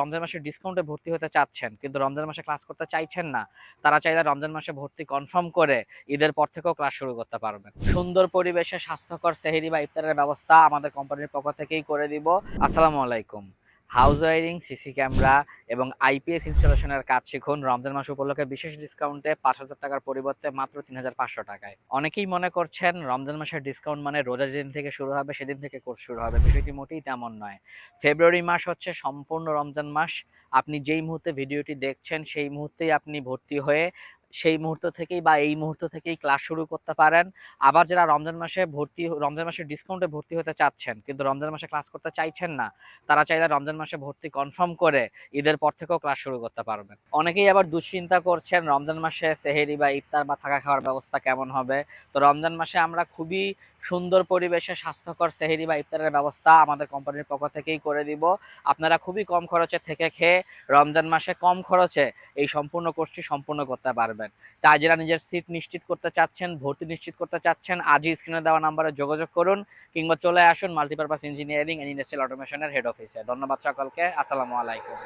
রমজান মাসে ডিসকাউন্টে ভর্তি হতে চাচ্ছেন, কিন্তু রমজান মাসে ক্লাস করতে চাইছেন না, তারা চাইলে রমজান মাসে ভর্তি কনফার্ম করে ঈদের পর থেকেও ক্লাস শুরু করতে পারবেন। সুন্দর পরিবেশে স্বাস্থ্যকর সেহেরি বা ইফতারের ব্যবস্থা আমাদের কোম্পানির পক্ষ থেকেই করে দিব। আসসালামু আলাইকুম। হাউস ওয়ারিং সিসি ক্যামেরা এবং আইপিএস ইনস্টলেশনের কাজ শিখুন। রমজান মাস উপলক্ষে বিশেষ ডিসকাউন্টে পাঁচ হাজার টাকার পরিবর্তে মাত্র তিন হাজার পাঁচশো টাকায়। অনেকেই মনে করছেন রমজান মাসের ডিসকাউন্ট মানে রোজা যেদিন থেকে শুরু হবে, সেদিন থেকে কোর্স শুরু হবে। বিষয়টি মোটেই তেমন নয়। ফেব্রুয়ারি মাস হচ্ছে সম্পূর্ণ রমজান মাস। আপনি যেই মুহূর্তে ভিডিওটি দেখছেন, সেই মুহূর্তেই আপনি ভর্তি হয়ে সেই মুহূর্ত থেকেই বা এই মুহূর্ত থেকেই ক্লাস শুরু করতে পারেন। আবার যারা রমজান মাসে ভর্তি রমজান মাসের ডিসকাউন্টে ভর্তি হতে চাচ্ছেন, কিন্তু রমজান মাসে ক্লাস করতে চাইছেন না, তারা চাইলে রমজান মাসে ভর্তি কনফার্ম করে ঈদের পর থেকেও ক্লাস শুরু করতে পারবেন। অনেকেই আবার দুশ্চিন্তা করছেন, রমজান মাসে সেহেরি বা ইফতার বা থাকা খাওয়ার ব্যবস্থা কেমন হবে? তো রমজান মাসে আমরা খুবই সুন্দর পরিবেশে স্বাস্থ্যকর সেহেরি বা ইফতারের ব্যবস্থা আমাদের কোম্পানির পক্ষ থেকেই করে দিব। আপনারা খুবই কম খরচে থেকে খেয়ে রমজান মাসে কম খরচে এই সম্পূর্ণ কোর্সটি সম্পূর্ণ করতে পারবেন। তাই যারা নিজের সিট নিশ্চিত করতে চাচ্ছেন, ভর্তি নিশ্চিত করতে চাচ্ছেন, আজই স্ক্রিনে দেওয়া নাম্বারে যোগাযোগ করুন কিংবা চলে আসুন মাল্টিপারপাস ইঞ্জিনিয়ারিং অ্যান্ড ইন্ডাস্ট্রিয়াল অটোমেশনের হেড অফিসে ধন্যবাদ সকলকে, আসসালামু আলাইকুম।